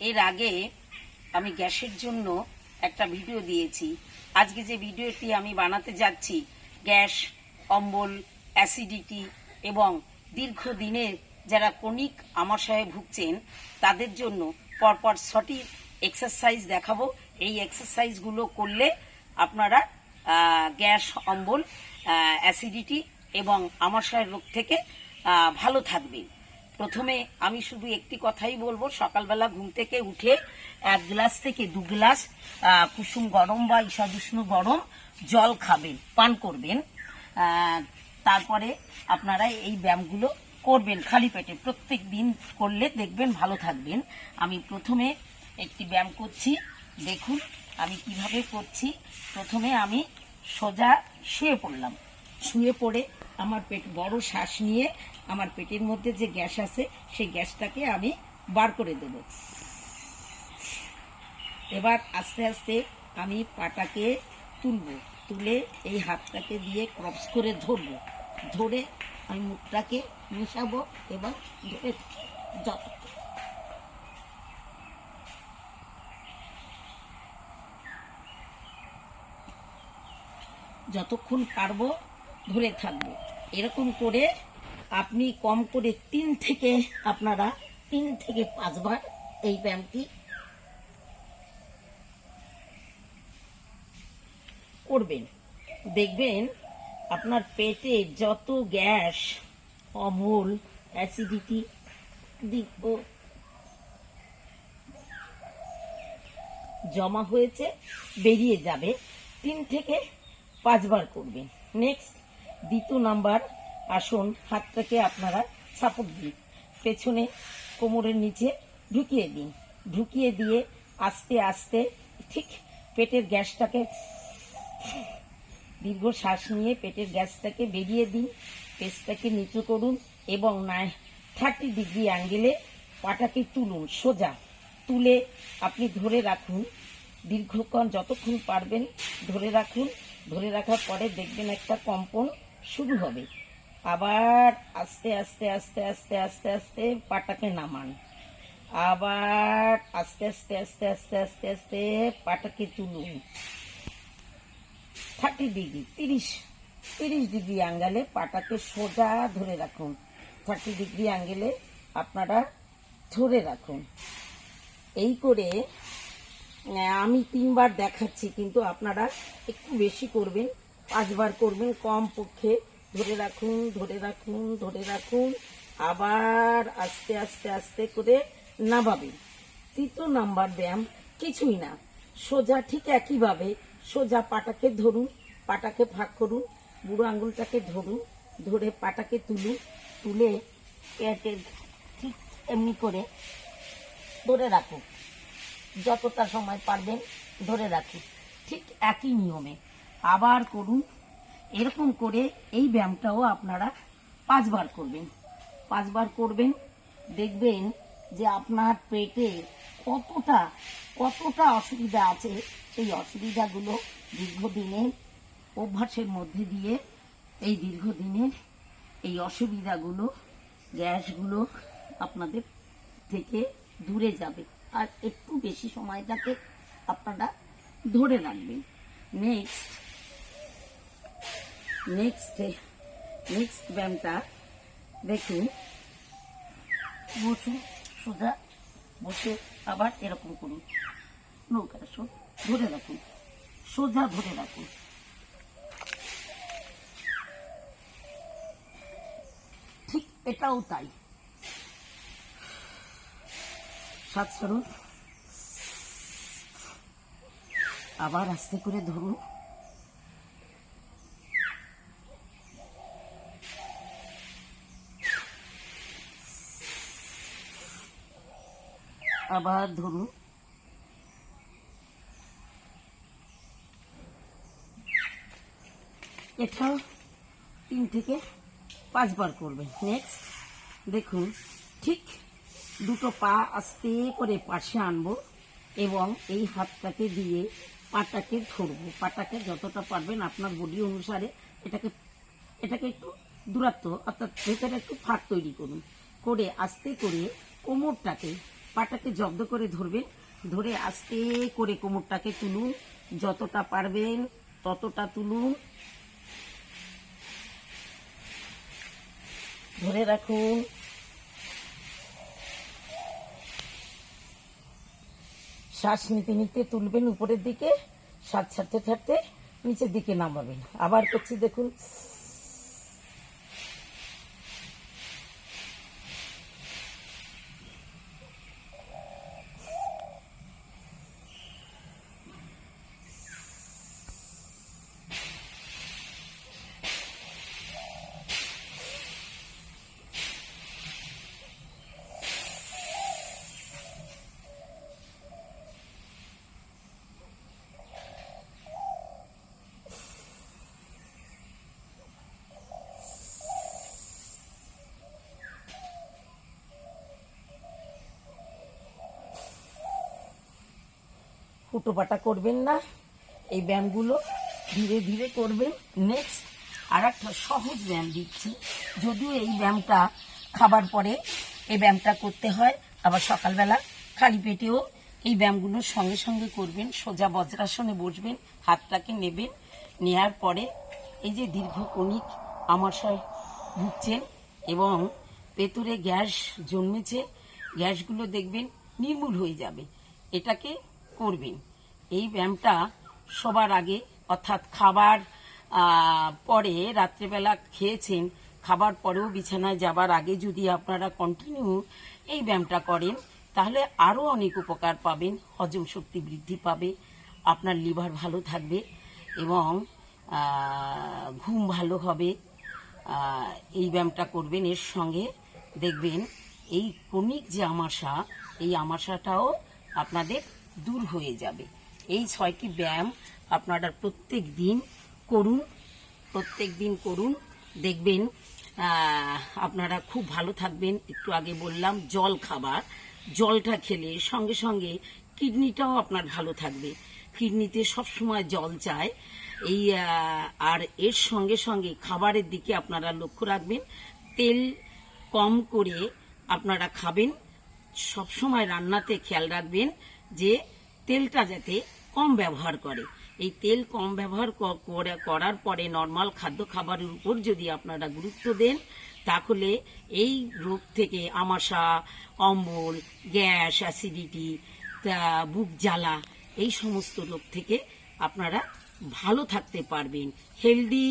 এর আগে আমি গ্যাসের জন্য একটা ভিডিও দিয়েছি। আজকে যে ভিডিওটি আমি বানাতে যাচ্ছি, গ্যাস, অম্বল, অ্যাসিডিটি এবং দীর্ঘদিনের যারা কনিক আমাশয়ে ভুগছেন, তাদের জন্য পরপর সঠিক এক্সারসাইজ দেখাবো। এই এক্সারসাইজগুলো করলে আপনারা গ্যাস, অম্বল অ্যাসিডিটি এবং আমাশয়ের রোগ থেকে ভালো থাকবেন। প্রথমে আমি শুধু একটি কথাই বলব, সকালবেলা ঘুম থেকে উঠে এক গ্লাস থেকে দু গ্লাস কুসুম গরম বা ঈশাদুষ্ণ গরম জল খাবেন, পান করবেন। তারপরে আপনারা এই ব্যায়ামগুলো করবেন খালি পেটে। প্রত্যেক দিন করলে দেখবেন ভালো থাকবেন। আমি প্রথমে একটি ব্যায়াম করছি। দেখুন আমি কীভাবে করছি। প্রথমে আমি সোজা শুয়ে পড়লাম। শুয়ে পড়ে আমার পেট বড় শ্বাস নিয়ে আমার পেটের মধ্যে যে গ্যাস আছে, সেই গ্যাসটাকে আমি বার করে দেব। এবার আস্তে আস্তে আমি পাটাকে তুলব, তুলে এই হাতটাকে দিয়ে ক্রস করে ধরবো। ধরে আমি মুখটাকে মিশাবো এবং ধরে যত যতক্ষণ পারব ধরে থাকব। এরকম করে আপনি কম করে তিন থেকে, আপনারা তিন থেকে পাঁচবার এই ব্যায়ামটি করবেন। দেখবেন আপনার পেটে যত গ্যাস, অমল, অ্যাসিডিটি দিক জমা হয়েছে, বেরিয়ে যাবে। তিন থেকে পাঁচবার করবেন। নেক্সট, দ্বিতীয় নাম্বার আসন হাতটাকে আপনারা সাপোর্ট দিন। পেছনে কোমরের নিচে ঢুকিয়ে দিন। ঢুকিয়ে দিয়ে আস্তে আস্তে ঠিক পেটের গ্যাসটাকে দীর্ঘ শ্বাস নিয়ে পেটের গ্যাসটাকে বেরিয়ে দিন। পেটটাকে নিচু করুন এবং নাই থার্টি ডিগ্রি অ্যাঙ্গেলে পাটাকে তুলুন, সোজা। তুলে আপনি ধরে রাখুন। দীর্ঘক্ষণ যতক্ষণ পারবেন ধরে রাখুন। ধরে রাখার পরে দেখবেন একটা কম্পন শুরু হবে। আবার আস্তে আস্তে আস্তে আস্তে আস্তে আস্তে পাটাকে নামান। আবার আস্তে আস্তে আস্তে আস্তে আস্তে আস্তে পাটাকে তুলুন। থার্টি ডিগ্রি, তিরিশ তিরিশ ডিগ্রি অ্যাঙ্গেলে পাটাকে সোজা ধরে রাখুন। থার্টি ডিগ্রি অ্যাঙ্গেলে আপনারা ধরে রাখুন। এই করে আমি তিনবার দেখাচ্ছি, কিন্তু আপনারা একটু বেশি করবেন, পাঁচবার করবেন কম পক্ষে ধরে রাখুন ধরে রাখুন ধরে রাখুন। আবার আস্তে আস্তে আস্তে করে নামাবেন। তৃতীয় নাম্বার ব্যায়াম কিছুই না। সোজা ঠিক একইভাবে সোজা পাটাকে ধরুন, পাটাকে ভাগ করুন, বুড়ো আঙুলটাকে ধরুন, ধরে পাটাকে তুলুন, তুলে ঠিক এমনি করে ধরে রাখুন। যতটা সময় পারবেন ধরে রাখুন। ঠিক একই নিয়মে। আবার করুন এরকম করে এই ব্যায়ামটাও আপনারা পাঁচবার করবেন। পাঁচবার করবেন, দেখবেন যে আপনার পেটে কতটা কতটা অসুবিধা আছে। সেই অসুবিধাগুলো দীর্ঘদিনের অভ্যাসের মধ্যে দিয়ে এই দীর্ঘদিনের এই অসুবিধাগুলো, গ্যাসগুলো আপনাদের থেকে দূরে যাবে। আর একটু বেশি সময়টাকে আপনারা ধরে রাখবেন। নেক্সট নেক্সট নেক্সট ব্যায়ামটা দেখুন বসুন সোজা বসে আবার এরকম করুন। নৌকা আসুন ধরে রাখুন। সোজা ধরে রাখুন। ঠিক এটাও তাই। ছাড়ুন আবার আস্তে করে ধরুন। আবার ধরুন। এটাও তিন থেকে পাঁচবার করবেন। নেক্সট দেখুন, ঠিক দুটো পা আস্তে করে পাশে আনব এবং এই হাতটাকে দিয়ে পাটাকে ধরবো। পাটাকে যতটা পারবেন আপনার বডি অনুসারে এটাকে এটাকে একটু দূরত্ব অর্থাৎ ভেতরে একটু ফাঁক তৈরি করুন। করে আস্তে করে কোমরটাকে পাটাকে জব্দ করে ধরবেন, ধরে আস্তে করে কোমরটাকে তুলুন, যতটা পারবেন ততটা তুলুন। ধরে রাখুন। শ্বাস নিতে নিতে তুলবেন উপরের দিকে শ্বাস ছাড়তে ছাড়তে নিচের দিকে নামাবেন। আবার করছি, দেখুন। ফুটোপাটা করবেন না। এই ব্যায়ামগুলো ধীরে ধীরে করবেন। নেক্সট আর একটা সহজ ব্যায়াম দিচ্ছি। যদিও এই ব্যায়ামটা খাবার পরে এই ব্যায়ামটা করতে হয়, আবার সকালবেলা খালি পেটেও এই ব্যায়ামগুলোর সঙ্গে সঙ্গে করবেন, সোজা বজ্রাসনে বসবেন, হাতটাকে নেবেন, নেয়ার পরে এই যে দীর্ঘ কণিক আমাশয় ভুগছেন এবং পেটুরে গ্যাস জন্মেছে, গ্যাসগুলো দেখবেন নির্মূল হয়ে যাবে। এটাকে করবেন। এই ব্যায়ামটা সবার আগে, অর্থাৎ খাবার পরে রাত্রেবেলা খেয়েছেন, খাবার পরেও বিছানায় যাবার আগে যদি আপনারা কন্টিনিউ এই ব্যায়ামটা করেন, তাহলে আরও অনেক উপকার পাবেন, হজম শক্তি বৃদ্ধি পাবে, আপনার লিভার ভালো থাকবে এবং ঘুম ভালো হবে। এই ব্যায়ামটা করবেন এর সঙ্গে। দেখবেন এই কণিক যে আমাশা, এই আমাশাটাও আপনাদের দূর হয়ে যাবে। এই ছয়টি ব্যায়াম আপনারা প্রত্যেক দিন করুন, প্রত্যেক দিন করুন। দেখবেন আপনারা খুব ভালো থাকবেন। একটু আগে বললাম, জল খাবার, জলটা খেলে সঙ্গে সঙ্গে কিডনিটাও আপনার ভালো থাকবে। কিডনিতে সবসময় জল চায়। এই আর এর সঙ্গে সঙ্গে খাবারের দিকে আপনারা লক্ষ্য রাখবেন। তেল কম করে আপনারা খাবেন। সবসময় রান্নাতে খেয়াল রাখবেন যে তেলটা যাতে কম ব্যবহার করে। এই তেল কম ব্যবহার করার পরে নর্মাল খাদ্য খাবারের উপর যদি আপনারা গুরুত্ব দেন, তাহলে এই রোগ থেকে আমাশা, অম্বল, গ্যাস অ্যাসিডিটি বুক জ্বালা, এই সমস্ত রোগ থেকে আপনারা ভালো থাকতে পারবেন। হেলদি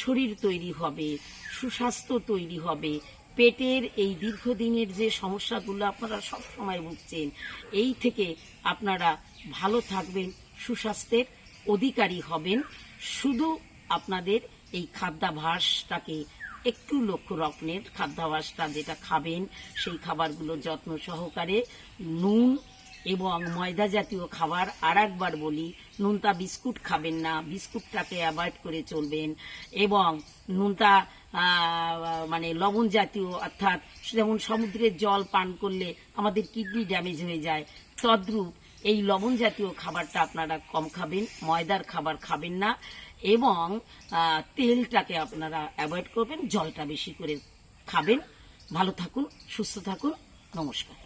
শরীর তৈরি হবে, সুস্বাস্থ্য তৈরি হবে পেটের এই দীর্ঘদিনের যে সমস্যাগুলো আপনারা সব সময় বুঝছেন এই থেকে আপনারা ভালো থাকবেন, সুস্বাস্থ্যের অধিকারী হবেন। শুধু আপনাদের এই খাদ্যাভাসটাকে একটু লক্ষ্য রকমের খাদ্যাভাসটা যেটা খাবেন, সেই খাবারগুলো যত্ন সহকারে নুন এবং ময়দা জাতীয় খাবার আর একবার বলি, নুনতা বিস্কুট খাবেন না, বিস্কুটটাকে অ্যাভয়েড করে চলবেন এবং নুনতা মানে লবণ জাতীয়, অর্থাৎ যেমন সমুদ্রের জল পান করলে আমাদের কিডনি ড্যামেজ হয়ে যায়, তদ্রূপ এই লবণ জাতীয় খাবারটা আপনারা কম খাবেন, ময়দার খাবার খাবেন না এবং তেলটাকে আপনারা অ্যাভয়েড করবেন, জলটা বেশি করে খাবেন। ভালো থাকুন, সুস্থ থাকুন, নমস্কার।